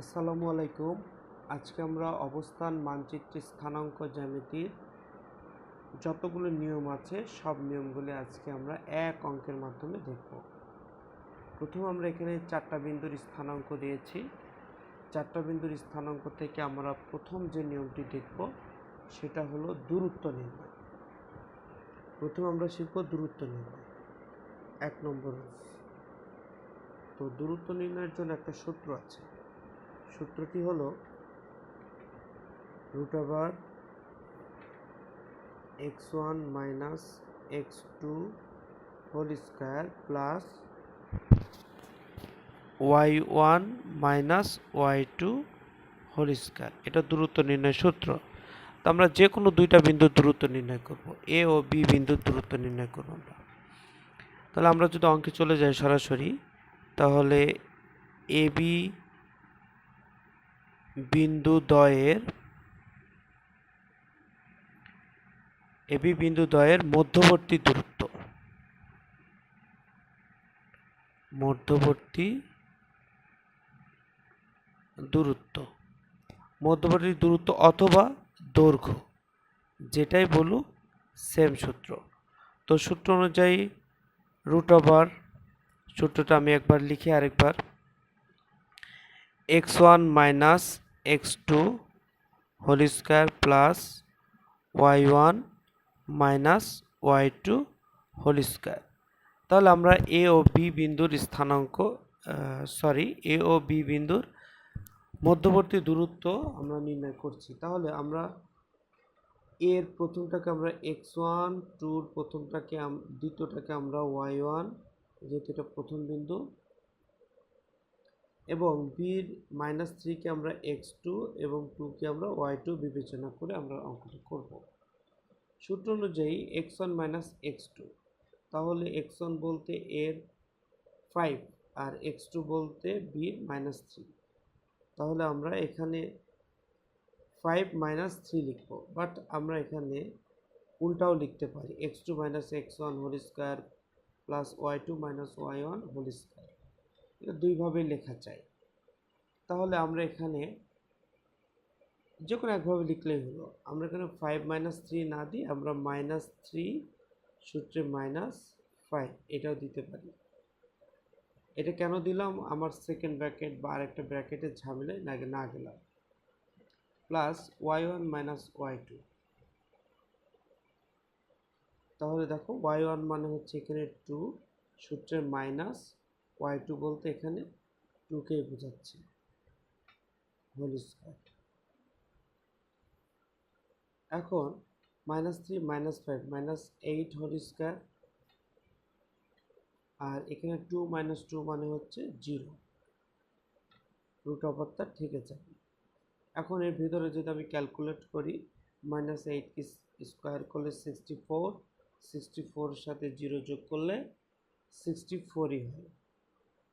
আসসালামু আলাইকুম। আজকে আমরা অবস্থান মানচিত্রে স্থানাঙ্ক জ্যামিতির যতগুলো নিয়ম আছে, সব নিয়মগুলি আজকে আমরা এক অঙ্কের মাধ্যমে দেখব। প্রথম আমরা এখানে চারটা বিন্দুর স্থানাঙ্ক দিয়েছি। চারটা বিন্দুর স্থানাঙ্ক থেকে আমরা প্রথম যে নিয়মটি দেখব, সেটা হলো দূরত্ব নির্ণয়। প্রথম আমরা শিখব দূরত্ব নির্ণয়। এক নম্বর তো দূরত্ব নির্ণয়ের জন্য একটা সূত্র আছে। সূত্রটি হলো root over x one minus x two whole square plus y one minus y two whole square. এটা দূরত্ব নির্ণয় সূত্র। তো আমরা যে কোনো দুইটা বিন্দুর দূরত্ব নির্ণয় করব। এ ও বি বিন্দুর দূরত্ব নির্ণয় করব আমরা। তাহলে আমরা যদি অঙ্কে চলে যাই সরাসরি, তাহলে এ বি বিন্দু দ্বয়ের এবি বিন্দু দ্বয়ের মধ্যবর্তী দূরত্ব। মধ্যবর্তী দূরত্ব। মধ্যবর্তী দূরত্ব অথবা দৈর্ঘ্য, যেটাই বলুক সেম সূত্র। তো সূত্র অনুযায়ী রুট ওভার সূত্রটা আমি একবার লিখি আরেকবার x one minus x two whole square plus y one minus y two whole square তাহলে আমরা এ ও বি বিন্দুর স্থানাঙ্ক সরি এ ও বি বিন্দুর মধ্যবর্তী দূরত্ব আমরা নির্ণয় করছি। তাহলে আমরা এর প্রথমটাকে আমরা এক্স ওয়ান টুর প্রথমটাকে দ্বিতীয়টাকে আমরা ওয়াই ওয়ান যেহেতু এটা প্রথম বিন্দু। এবং বির মাইনাস থ্রিকে আমরা এক্স টু এবং টুকে আমরা ওয়াই টু বিবেচনা করে আমরা অঙ্কটি করব। সূত্র অনুযায়ী x one minus x two তাহলে এক্স ওয়ান বলতে এর ফাইভ আর এক্স টু বলতে বির মাইনাস থ্রি তাহলে আমরা এখানে ফাইভ মাইনাস থ্রি লিখব বাট আমরা এখানে উল্টাও লিখতে পারি x two minus x one whole square plus y two minus y one whole square দুইভাবে লেখা চাই। তাহলে আমরা এখানে যে কোনো একভাবে লিখলেই হলো। আমরা এখানে ফাইভ মাইনাস থ্রি না দিই আমরা মাইনাস থ্রি সূত্রে মাইনাস ফাইভ এটাও দিতে পারি। এটা কেন দিলাম? আমার সেকেন্ড ব্র্যাকেট বা আরেকটা ব্র্যাকেটের ঝামেলায় না না গেলাম। Plus y one minus y two তাহলে দেখো ওয়াই ওয়ান মানে হচ্ছে এখানে টু সূত্রের মাইনাস ওয়াই টু বলতে এখানে টুকেই বোঝাচ্ছে। হোল স্কোয়ার এখন minus three minus five minus eight whole square আর এখানে টু মাইনাস টু মানে হচ্ছে জিরো রুট অপারটা ঠিক আছে। এখন এর ভিতরে যদি আমি ক্যালকুলেট করি মাইনাস এইট স্কোয়ার করলে সিক্সটি ফোর সিক্সটি ফোর সাথে জিরো যোগ করলে সিক্সটি ফোরই হয়।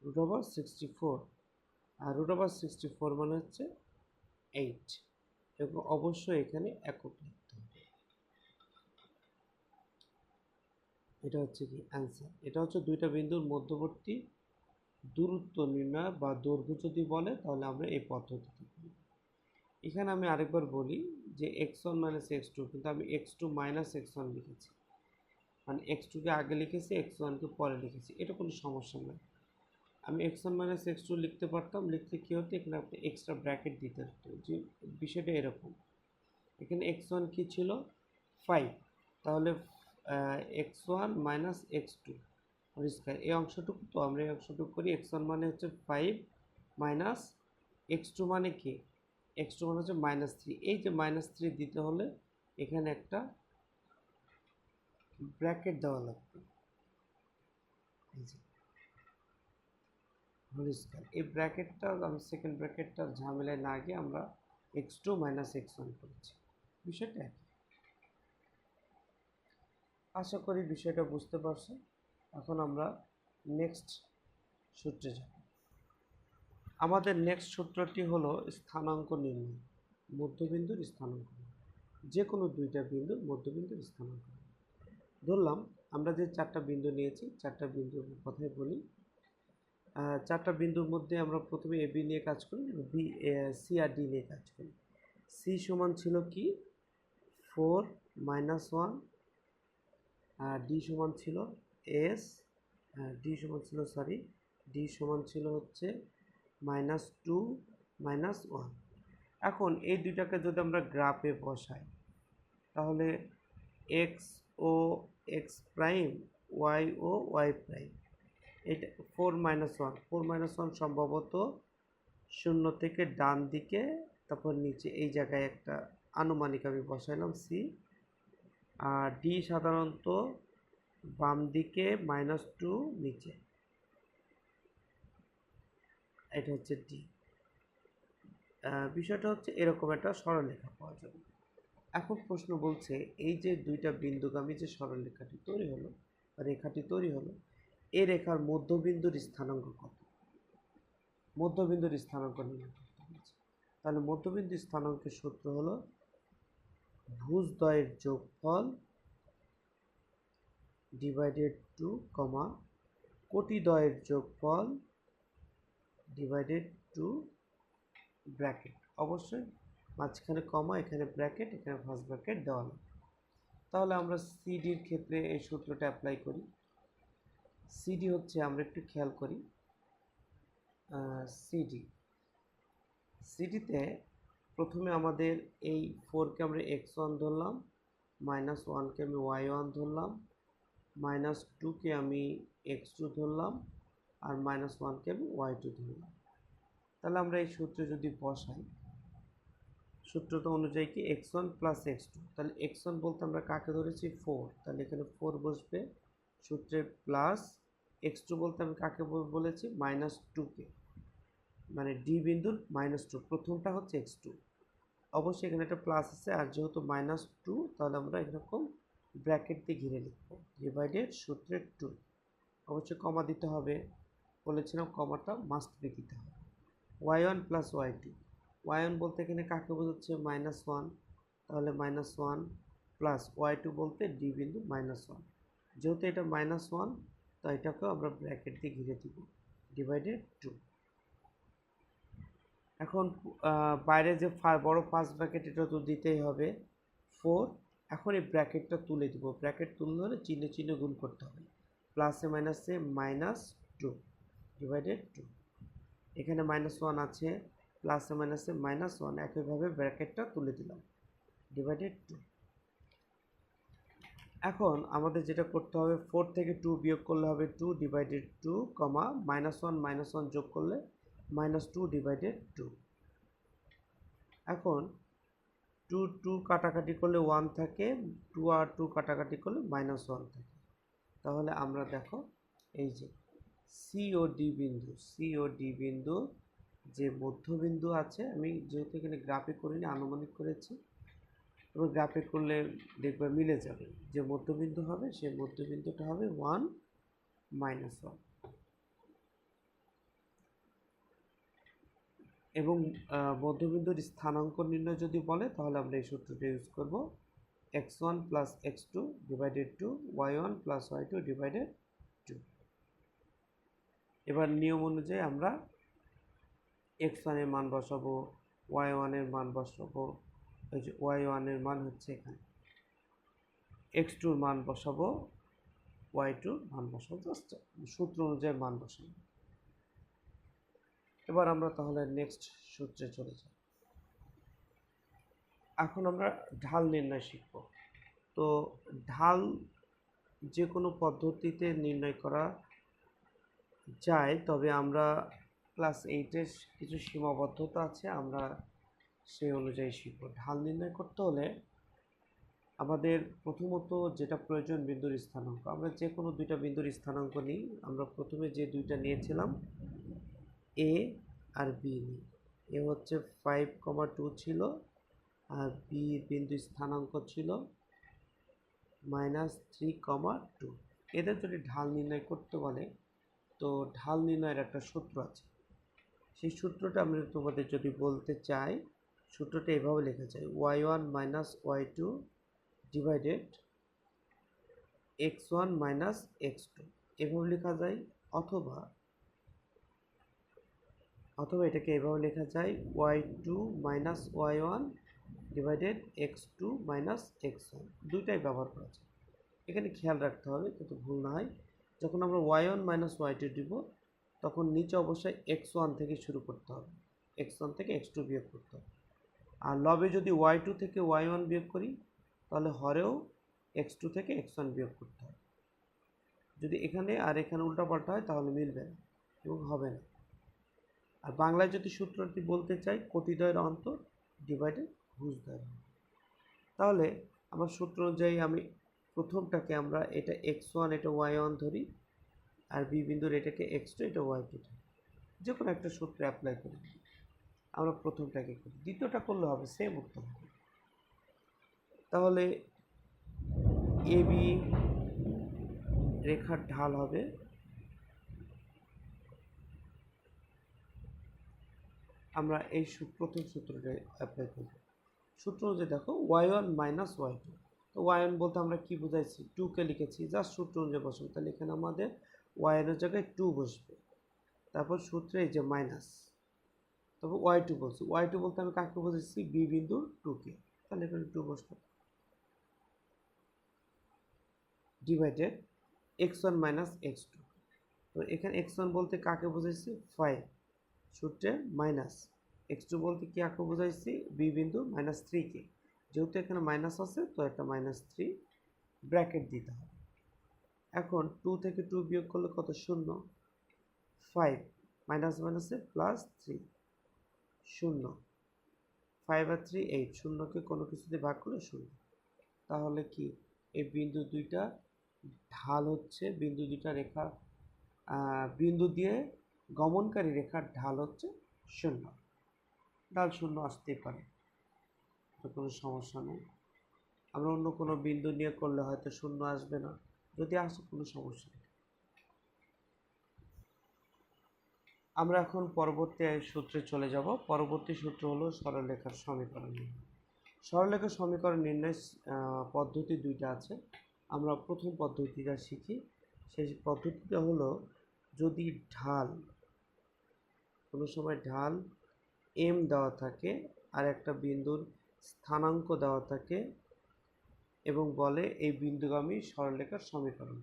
রুট ওভার সিক্সটি ফোর আর রুট ওভার সিক্সটি ফোর মানে হচ্ছে এইট এবং অবশ্যই এখানে একক লিখতে হবে। এটা হচ্ছে কি অ্যান্সার এটা হচ্ছে দুইটা বিন্দুর মধ্যবর্তী দূরত্ব নির্ণয় বা দৈর্ঘ্য যদি বলে, তাহলে আমরা এই পদ্ধতিতে করি এখানে আমি আরেকবার বলি যে x one minus x two কিন্তু আমি x two minus x one লিখেছি। মানে এক্স টুকে আগে লিখেছি এক্স ওয়ানকে পরে লিখেছি। এটা কোনো সমস্যা নয়। আমি x one minus x two লিখতে পারতাম, লিখতে কী হতো? এখানে আপনি এক্সট্রা ব্র্যাকেট দিতে হতো। যে বিষয়টা এরকম। এখানে এক্স ওয়ান কী ছিল? ফাইভ তাহলে x one minus x two পরিষ্কার এই অংশটুকু তো, আমরা এই অংশটুকু করি। এক্স ওয়ান মানে হচ্ছে ফাইভ মাইনাস এক্স টু মানে কি? এক্স টু মানে হচ্ছে মাইনাস থ্রি এই যে মাইনাস থ্রি দিতে হলে, এখানে একটা ব্র্যাকেট দেওয়া লাগবে। Whole square. এই ব্র্যাকেটটা, আমি সেকেন্ড ব্র্যাকেটটার ঝামেলায় না গিয়ে আমরা x two minus x one করেছি। বিষয়টা একই। আশা করি বিষয়টা বুঝতে পারছ। এখন আমরা নেক্সট সূত্রে যাব। আমাদের নেক্সট সূত্রটি হলো স্থানাঙ্ক নির্ণয়, মধ্যবিন্দুর স্থানাঙ্ক। যে কোনো দুইটা বিন্দুর মধ্যবিন্দুর স্থানাঙ্ক। ধরলাম, আমরা যে চারটা বিন্দু নিয়েছি, চারটা বিন্দুর কথাই বলি চারটা বিন্দুর মধ্যে আমরা প্রথমে এ, বি নিয়ে কাজ করি বি সি আর ডি নিয়ে কাজ করি। সি সমান ছিল কি? ফোর মাইনাস ওয়ান আর ডি সমান ছিল এস ডি সমান ছিল সরি, ডি সমান ছিল হচ্ছে মাইনাস টু মাইনাস ওয়ান। এখন এই দুইটাকে যদি আমরা গ্রাফে বসাই, তাহলে এক্স ও এক্স প্রাইম, ওয়াই ও ওয়াই প্রাইম এটা four minus one four minus one সম্ভবত শূন্য থেকে ডান দিকে, তারপর নিচে এই জায়গায় একটা আনুমানিক আমি বসাইলাম সি আর ডি সাধারণত বাম দিকে মাইনাস টু নিচে। এটা হচ্ছে ডি বিষয়টা হচ্ছে এরকম একটা সরলরেখা পাওয়া যাবে এখন প্রশ্ন বলছে, এই যে দুইটা বিন্দুগামী যে সরলরেখাটি তৈরি হলো রেখাটি তৈরি হলো এই রেখার মধ্যবিন্দুর স্থানাঙ্ক কত? মধ্যবিন্দুর স্থানাঙ্ক বলছে তাহলে মধ্যবিন্দু স্থানাঙ্কের সূত্র হলো ভুজদ্বয়ের যোগফল ডিভাইডেড টু কমা কোটিদ্বয়ের যোগফল ডিভাইডেড টু ব্র্যাকেট অবশ্যই মাঝখানে কমা এখানে ব্র্যাকেট এখানে ফার্স্ট ব্র্যাকেট দেওয়া তাহলে আমরা সিডির ক্ষেত্রে এই সূত্রটা অ্যাপ্লাই করি। সিডি হচ্ছে, আমরা একটু খেয়াল করি। সিডি সিডিতে প্রথমে আমাদের এই ফোরকে আমরা এক্স ওয়ান ধরলাম মাইনাস ওয়ানকে আমি ওয়াই ওয়ান ধরলাম মাইনাস টুকে আমি এক্স টু ধরলাম, আর মাইনাস ওয়ানকে আমি ওয়াই টু ধরলাম। তাহলে আমরা এই সূত্রে যদি বসাই, সূত্রটা অনুযায়ী কি x one plus x two তাহলে এক্স ওয়ান বলতে আমরা কাকে ধরেছি? ফোর তাহলে এখানে ফোর বসবে সূত্রে প্লাস এক্স টু বলতে আমি কাকে বল- বলেছি? মাইনাস টুকে মানে ডি বিন্দুর মাইনাস টু প্রথমটা হচ্ছে এক্স টু অবশ্যই এখানে একটা প্লাস আছে। আর যেহেতু মাইনাস টু তাহলে আমরা এরকম ব্র্যাকেট দিয়ে ঘিরে লিখব। ডিভাইডেড সূত্রের টু অবশ্যই কমা দিতে হবে। বলেছিলাম কমাটা মাস্ট বি দিতে হবে। Y one plus y two y one বলতে এখানে কাকে বোঝাচ্ছে? মাইনাস ওয়ান তাহলে minus one plus y two বলতে ডি বিন্দু মাইনাস ওয়ান যেহেতু এটা মাইনাস ওয়ান তো এটাকেও আমরা ব্র্যাকেট দিয়ে ঘিরে দিব ডিভাইডেড টু এখন বাইরে যে বড় ফার্স্ট ব্র্যাকেট এটা তো দিতেই হবে ফোর এখন এই ব্র্যাকেটটা তুলে দিব ব্র্যাকেট তুললে হলে চিহ্নে চিহ্নে গুণ করতে হবে প্লাসে মাইনাসে মাইনাস টু ডিভাইডেড টু এখানে মাইনাস ওয়ান আছে প্লাসে মাইনাসে মাইনাস ওয়ান একইভাবে ব্র্যাকেটটা তুলে দিলাম ডিভাইডেড টু এখন আমাদের যেটা করতে হবে ফোর থেকে টু বিয়োগ করলে হবে two divided two comma minus one minus one যোগ করলে মাইনাস টু ডিভাইডেড টু এখন টু টু কাটাকাটি করলে ওয়ান থাকে টু আর টু কাটাকাটি করলে মাইনাস ওয়ান থাকে। তাহলে আমরা দেখো, এই যে সি ও ডি বিন্দু সি ও ডি বিন্দু যে মধ্যবিন্দু আছে, আমি যেহেতু এখানে গ্রাফিক করিনি, আনুমানিক করেছি এবং গ্রাফে করলে দেখবে মিলে যাবে। যে মধ্যবিন্দু হবে সেই মধ্যবিন্দুটা হবে ওয়ান মাইনাস ওয়ান এবং মধ্যবিন্দুর স্থানাঙ্ক নির্ণয় যদি বলে, তাহলে আমরা এই সূত্রটা ইউজ করব। X one plus x two divided two y one plus y two divided two এবার নিয়ম অনুযায়ী আমরা এক্স ওয়ানের মান বসাবো ওয়াই ওয়ানের মান বসাবো এই যে ওয়াই ওয়ানের মান হচ্ছে এখানে। এক্স টুর মান বসাবো ওয়াই টুর মান বসাবো জাস্ট সূত্র অনুযায়ী মান বসাবো। এবার আমরা তাহলে নেক্সট সূত্রে চলে যাই। এখন আমরা ঢাল নির্ণয় শিখব। তো ঢাল যে কোনো পদ্ধতিতে নির্ণয় করা যায়, তবে আমরা ক্লাস এইটের কিছু সীমাবদ্ধতা আছে, আমরা সেই অনুযায়ী শিখব। ঢাল নির্ণয় করতে হলে আমাদের প্রথমত যেটা প্রয়োজন বিন্দুর স্থানাঙ্ক। আমরা যে কোনো দুইটা বিন্দুর স্থানাঙ্ক নিই। আমরা প্রথমে যে দুইটা নিয়েছিলাম এ আর বি নিই। এ হচ্ছে ফাইভ কমা টু ছিল আর বি বিন্দু স্থানাঙ্ক ছিল মাইনাস থ্রি কমা টু এদের যদি ঢাল নির্ণয় করতে বলে, তো ঢাল নির্ণয়ের একটা সূত্র আছে। সেই সূত্রটা আমি তোমাদের যদি বলতে চাই সূত্রটা এভাবে লেখা যায় y one minus y two divided x one minus x two এভাবে লেখা যায় অথবা অথবা এটাকে এভাবে লেখা যায় y two minus y one divided x two minus x one দুইটাই ব্যবহার করা যায়। এখানে খেয়াল রাখতে হবে, কিন্তু ভুল না হয়। যখন আমরা y one minus y two দিব, তখন নিচে অবশ্যই এক্স ওয়ান থেকে শুরু করতে হবে। এক্স ওয়ান থেকে এক্স টু বিয়োগ করতে হবে। আর লবে যদি ওয়াই টু থেকে ওয়াই ওয়ান বিয়োগ করি, তাহলে হরেও এক্স টু থেকে এক্স ওয়ান বিয়োগ করতে হয় যদি এখানে আর এখানে উল্টাপাল্টা হয়, তাহলে মিলবে না এবং হবে না। আর বাংলায় যদি সূত্রটি বলতে চাই, কোটিদ্বয়ের অন্তর ডিভাইডেড ভুজদ্বয়ের তাহলে আমার সূত্র অনুযায়ী আমি প্রথমটাকে আমরা এটা এক্স ওয়ান এটা ওয়াই ওয়ান ধরি, আর বি বিন্দুর এটাকে এক্স টু এটা ওয়াই টু ধরি। যে কোনো একটা সূত্রে অ্যাপ্লাই করি আমরা প্রথমটাকে করি। দ্বিতীয়টা করলে হবে সেম উত্তর। হবে তাহলে এ বি রেখার ঢাল হবে আমরা এই প্রথম সূত্রটা অ্যাপ্লাই করব। সূত্র অনুযায়ী দেখো y one minus y two তো ওয়াই ওয়ান বলতে আমরা কী বুঝাইছি? টুকে লিখেছি। জাস্ট সূত্র অনুযায়ী বসবো। তাহলে এখানে আমাদের ওয়াই এর জায়গায় টু বসবে। তারপর সূত্রে এই যে মাইনাস তারপর ওয়াই টু বলছি। ওয়াই টু বলতে আমি কাকে বুঝেছি বি বিন্দুর টুকে তাহলে এখানে টু বসবে divided x one minus x two তো এখানে এক্স ওয়ান বলতে কাকে বুঝাইছি ফাইভ সূত্রে মাইনাস এক্স টু বলতে কি আঁকে বোঝাইছি বি বিন্দু মাইনাস থ্রিকে যেহেতু এখানে মাইনাস আছে, তো একটা মাইনাস থ্রি ব্র্যাকেট দিতে হবে। এখন টু থেকে টু বিয়োগ করলে কত? শূন্য। ফাইভ মাইনাস মাইনাসে প্লাস থ্রি শূন্য। ফাইভ আর থ্রি এইট শূন্যকে কোনো কিছুতে ভাগ করলে শূন্য। তাহলে কি? এই বিন্দু দুইটা ঢাল হচ্ছে, বিন্দু দুইটা রেখা বিন্দু দিয়ে গমনকারী রেখার ঢাল হচ্ছে শূন্য। ঢাল শূন্য আসতেই পারে। কোনো সমস্যা নেই। আমরা অন্য কোনো বিন্দু নিয়ে করলে হয়তো শূন্য আসবে না। যদি আসে কোনো সমস্যা নেই। আমরা এখন পরবর্তী সূত্রে চলে যাব। পরবর্তী সূত্র হলো সরলরেখার সমীকরণ সরলরেখার সমীকরণ নির্ণয় পদ্ধতি দুইটা আছে। আমরা প্রথম পদ্ধতিটা শিখি। সেই পদ্ধতিটা হলো যদি ঢাল, কোনো সময় ঢাল এম দেওয়া থাকে আর একটা বিন্দুর স্থানাঙ্ক দেওয়া থাকে এবং বলে এই বিন্দুগামী সরলরেখার সমীকরণ।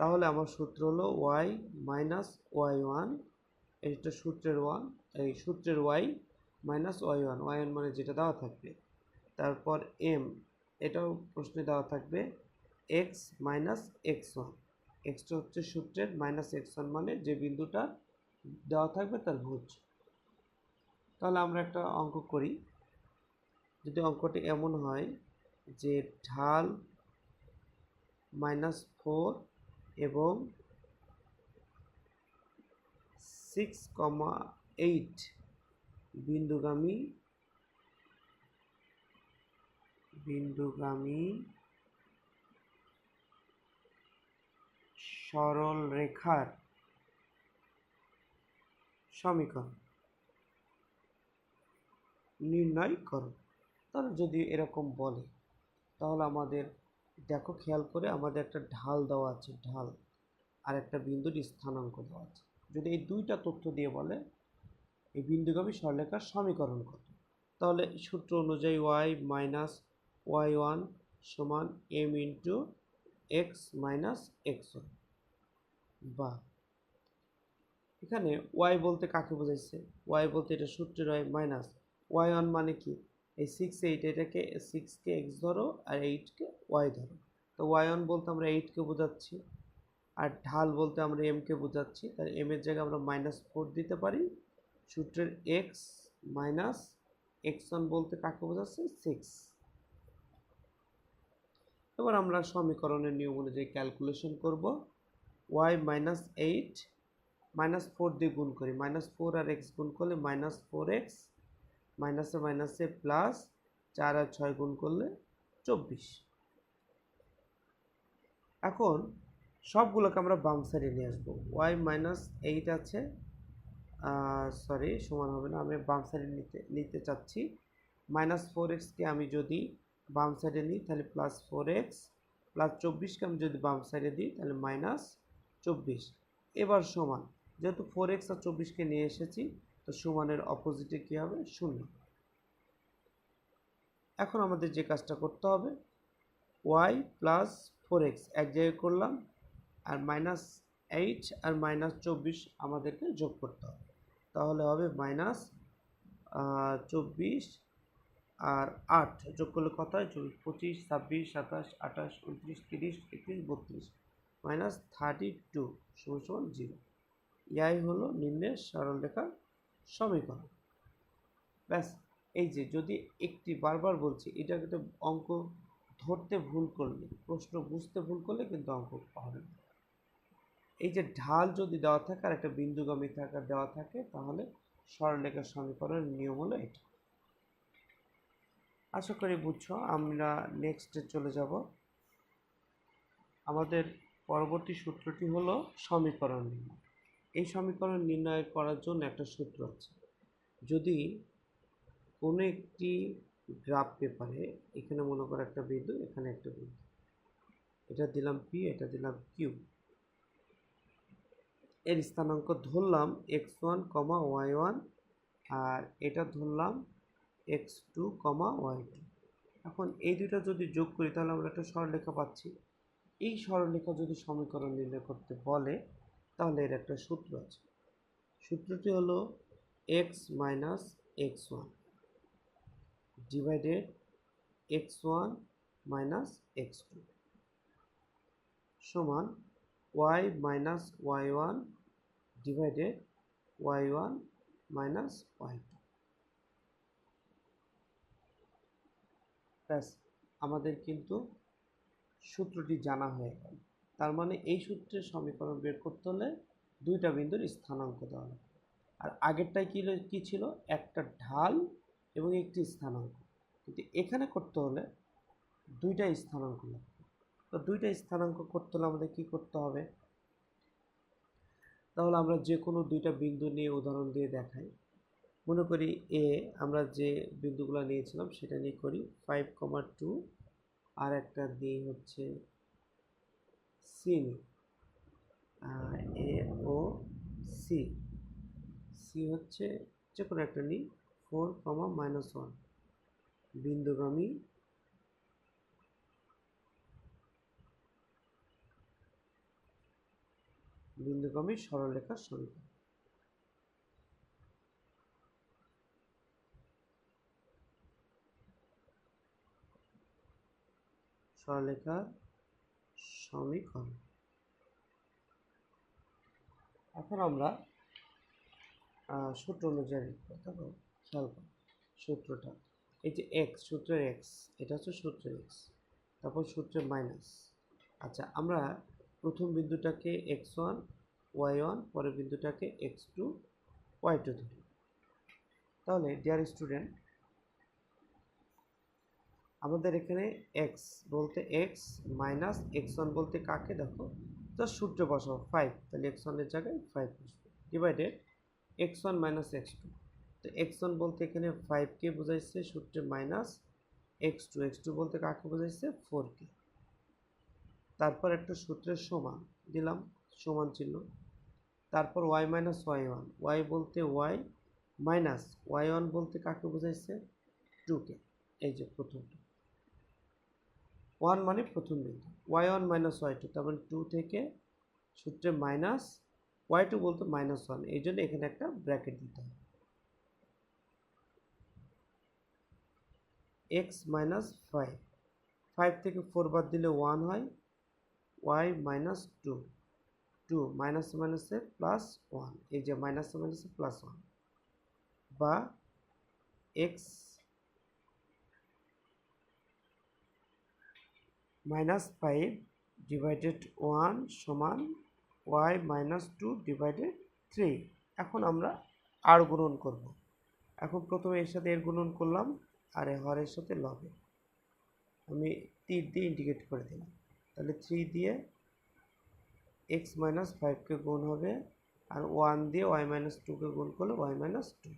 তাহলে আমার সূত্র হলো ওয়াই মাইনাস ওয়াই ওয়ান এইটা সূত্রের ওয়ান এই সূত্রের y minus y one y one মানে যেটা দেওয়া থাকবে। তারপর এম এটাও প্রশ্নে দেওয়া থাকবে এক্স মাইনাস এক্স ওয়ান এক্সটা হচ্ছে সূত্রের মাইনাস এক্স ওয়ান মানে যে বিন্দুটা দেওয়া থাকবে তার ভুজ। তাহলে আমরা একটা অঙ্ক করি। যদি অঙ্কটি এমন হয় যে ঢাল মাইনাস ফোর এবং সিক্স কমা এইট বিন্দুগামী বিন্দুগামী সরল রেখার সমীকরণ নির্ণয় করো। তাহলে যদি এরকম বলে, তাহলে আমাদের দেখো, খেয়াল করে আমাদের একটা ঢাল দেওয়া আছে, ঢাল। আর একটা বিন্দুর স্থানাঙ্ক দেওয়া আছে। যদি এই দুইটা তথ্য দিয়ে বলে, এই বিন্দুগামী সরলরেখার সমীকরণ কত? তাহলে সূত্র অনুযায়ী ওয়াই মাইনাস ওয়াই ওয়ান সমান m into x minus x one বা, এখানে ওয়াই বলতে কাকে বোঝাইছে? ওয়াই বলতে এটা সূত্রের ওয়াই মাইনাস ওয়াই ওয়ান মানে কি? এই সিক্স এইট এটাকে সিক্সকে এক্স ধরো আর এইটকে ওয়াই ধরো। তো ওয়াই ওয়ান বলতে আমরা এইটকে বোঝাচ্ছি, আর ঢাল বলতে আমরা এমকে বোঝাচ্ছি। তাহলে এম এর জায়গায় আমরা মাইনাস ফোর দিতে পারি। সূত্রের এক্স মাইনাস এক্স ওয়ান বলতে কাকে বোঝাচ্ছে? সিক্স এবার আমরা সমীকরণের নিয়ম অনুযায়ী ক্যালকুলেশন করব। Y minus eight minus four দিয়ে গুণ করি। মাইনাস ফোর আর এক্স গুণ করলে মাইনাস ফোর এক্স মাইনাসে মাইনাসে প্লাস চার আর ছয় গুণ করলে চব্বিশ। এখন সবগুলোকে আমরা বাম সাইডে নিয়ে আসব। ওয়াই মাইনাস এইট আছে সরি সমান হবে না, আমি বাম সাইডে নিতে নিতে চাচ্ছি। মাইনাস ফোর এক্সকে আমি যদি বাম সাইডে নিই, তাহলে প্লাস ফোর এক্স প্লাস চব্বিশকে আমি যদি বাম সাইডে দিই, তাহলে মাইনাস চব্বিশ। এবার সমান, যেহেতু ফোর এক্স আর চব্বিশকে নিয়ে এসেছি তো সমানের অপোজিটে কী হবে? শূন্য। এখন আমাদের যে কাজটা করতে হবে ওয়াই প্লাস ফোর এক্স এক জায়গায় করলাম, আর মাইনাস এইট আর মাইনাস চব্বিশ আমাদেরকে যোগ করতে হবে। তাহলে হবে মাইনাস চব্বিশ আর আট। যোগ করলে কত হয়? চব্বিশ, পঁচিশ, ছাব্বিশ, সাতাশ, আঠাশ, উনত্রিশ, তিরিশ, একত্রিশ, বত্রিশ। মাইনাস থার্টি টু সমান জিরো ইয়াই হলো নিম্নের সরলরেখার সমীকরণ ব্যাস, এই যে যদি একটি বারবার বলছি, এটা একটা অঙ্ক ধরতে ভুল করলে, প্রশ্ন বুঝতে ভুল করলে কিন্তু অঙ্ক হবে না। এই যে ঢাল যদি দেওয়া থাকে আর একটা বিন্দুগামী থাকা দেওয়া থাকে, তাহলে সরলরেখার সমীকরণের নিয়ম হলো এটা। আশা করি বুঝছ, আমরা নেক্সটে চলে যাব। আমাদের পরবর্তী সূত্রটি হলো সমীকরণ নির্ণয়। এই সমীকরণ নির্ণয় করার জন্য একটা সূত্র আছে। যদি কোনো একটি গ্রাফ পেপারে এখানে মনে করো একটা বিন্দু, এখানে একটা বিন্দু। এটা দিলাম পি এটা দিলাম কিউ এর স্থানাঙ্ক ধরলাম x one comma y one আর এটা ধরলাম x two comma y two এখন এই দুইটা যদি যোগ করি, তাহলে আমরা একটা সরলরেখা পাচ্ছি। এই সরলরেখা যদি সমীকরণ নির্ণয় করতে বলে তাহলে এর একটা সূত্র আছে। সূত্রটি হলো x minus x one divided x one minus x two সমান y minus y one divided y one minus y two ব্যাস, আমাদের কিন্তু সূত্রটি জানা হয়ে গেল। তার মানে এই সূত্রের সমীকরণ বের করতে হলে দুইটা বিন্দুর স্থানাঙ্ক দেওয়া হবে আর আগেরটাই কী কী ছিল? একটা ঢাল এবং একটি স্থানাঙ্ক। কিন্তু এখানে করতে হলে দুইটা স্থানাঙ্ক লাগবে। তো দুইটা স্থানাঙ্ক করতে হলে আমাদের কী করতে হবে? তাহলে আমরা যে কোনো দুইটা বিন্দু নিয়ে উদাহরণ দিয়ে দেখাই। মনে করি এ আমরা যে বিন্দুগুলো নিয়েছিলাম সেটা নিয়ে করি ফাইভ কমা টু আর একটা দিয়ে হচ্ছে সি নি এ, ও, সি। সি হচ্ছে যে কোনো একটা নিই ফোর কমা মাইনাস ওয়ান। বিন্দুগামী। বিন্দুগামী সরলরেখার সমীকরণ সরলরেখার সমীকরণ এখন আমরা সূত্র অনুযায়ী খেয়াল করো, সূত্রটা, এই যে এক্স সূত্রের এক্স এটা হচ্ছে সূত্রের এক্স তারপর সূত্রের মাইনাস আচ্ছা আমরা প্রথম বিন্দুটাকে এক্স ওয়ান ওয়াই ওয়ান পরের বিন্দুটাকে এক্স টু ওয়াই টু ধরি। তাহলে ডিয়ার স্টুডেন্ট আমাদের এখানে এক্স বলতে এক্স মাইনাস এক্স ওয়ান বলতে কাকে? দেখো জাস্ট সূত্রে বসাবো ফাইভ তাহলে এক্স ওয়ানের জায়গায় ফাইভ বসবে। Divided x one minus x two তো এক্স ওয়ান বলতে এখানে ফাইভকে বোঝাইছে, সূত্রে minus x two x two বলতে কাকে বোঝাইছে? ফোরকে তারপর একটা সূত্রের সমান দিলাম, সমান চিহ্ন। তারপর y minus y one y বলতে ওয়াই মাইনাস ওয়াই ওয়ান বলতে কাকে বোঝাইছে? টুকে এই যে প্রথমটা। ওয়ান মানে প্রথম বিন্দু। Y one minus y two, তার মানে টু থেকে সূত্রে মাইনাস ওয়াই টু বলতে মাইনাস ওয়ান। এই জন্য এখানে একটা ব্র্যাকেট দিতে হবে। X minus five. ফাইভ থেকে ফোর বাদ দিলে ওয়ান হয়, y minus two. Two minus মাইনাসে প্লাস ওয়ান। এই যে মাইনাস মাইনাসে প্লাস ওয়ান। বা x minus five divided one সমান y minus two divided three এখন আমরা আর গুণন করব। এখন প্রথমে এর সাথে এর গুণন করলাম, আর এ হরের সাথে লবে আমি তীর দিয়ে ইন্ডিকেট করে দিলাম। তাহলে থ্রি দিয়ে এক্স মাইনাস ফাইভকে গুণ হবে, আর ওয়ান দিয়ে ওয়াই মাইনাস টুকে গুণ করলে ওয়াই মাইনাস টু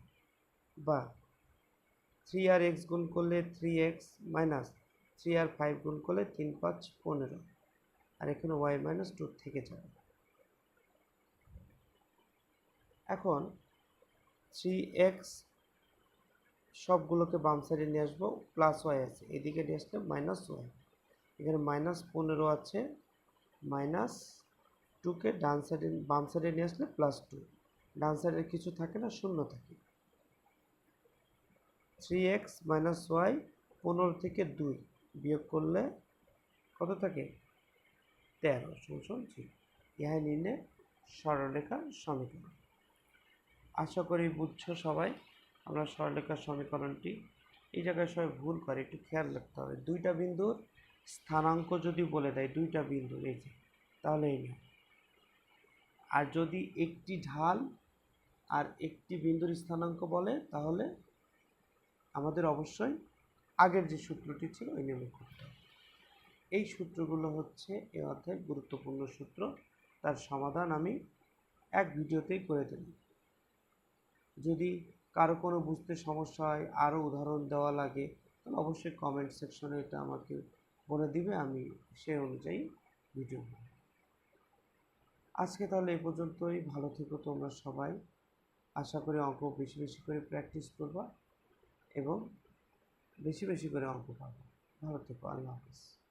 বা থ্রি আর এক্স গুণ করলে থ্রি এক্স মাইনাস থ্রি আর ফাইভ গুণ করলে তিন পাঁচ পনেরো। আর এখানে ওয়াই মাইনাস টু থেকে যাবে। এখন থ্রি এক্স সবগুলোকে বাম সাইডে নিয়ে আসব প্লাস ওয়াই আছে। এদিকে নিয়ে আসলে মাইনাস ওয়াই এখানে মাইনাস পনেরো আছে মাইনাস টুকে ডান সাইডে বাম সাইডে নিয়ে আসলে প্লাস টু ডান সাইডে কিছু থাকে না, শূন্য থাকে। থ্রি এক্স মাইনাস ওয়াই পনেরো থেকে দুই। বিয়োগ করলে কত থাকে? তেরো শোষণ জি ইহাই নির্ণয় সরলরেখার সমীকরণ। আশা করি বুঝছ সবাই, আমরা সরলরেখার সমীকরণটি এই জায়গায় সবাই ভুল করে, একটু খেয়াল রাখতে হবে। দুইটা বিন্দুর স্থানাঙ্ক যদি বলে দেয়, দুইটা বিন্দু এই যে তাহলে এই নিয়ম আর যদি একটি ঢাল আর একটি বিন্দুর স্থানাঙ্ক বলে, তাহলে আমাদের অবশ্যই আগের যে সূত্রটি ছিল, ওই নিয়মে করতে এই সূত্রগুলো হচ্ছে এ অধ্যায়ের গুরুত্বপূর্ণ সূত্র। তার সমাধান আমি এক ভিডিওতেই করে দিলাম যদি কারও কোনো বুঝতে সমস্যা হয়, আরও উদাহরণ দেওয়া লাগে, তাহলে অবশ্যই কমেন্ট সেকশনে এটা আমাকে বলে দিবে, আমি সেই অনুযায়ী ভিডিও। আজকে তাহলে এই পর্যন্তই। ভালো থেকো তোমরা সবাই। আশা করি অঙ্ক বেশি বেশি করে প্র্যাকটিস করবা এবং বেশি বেশি করে অঙ্ক পাবো। ভালো থেকো আল্লাহ হাফিজ।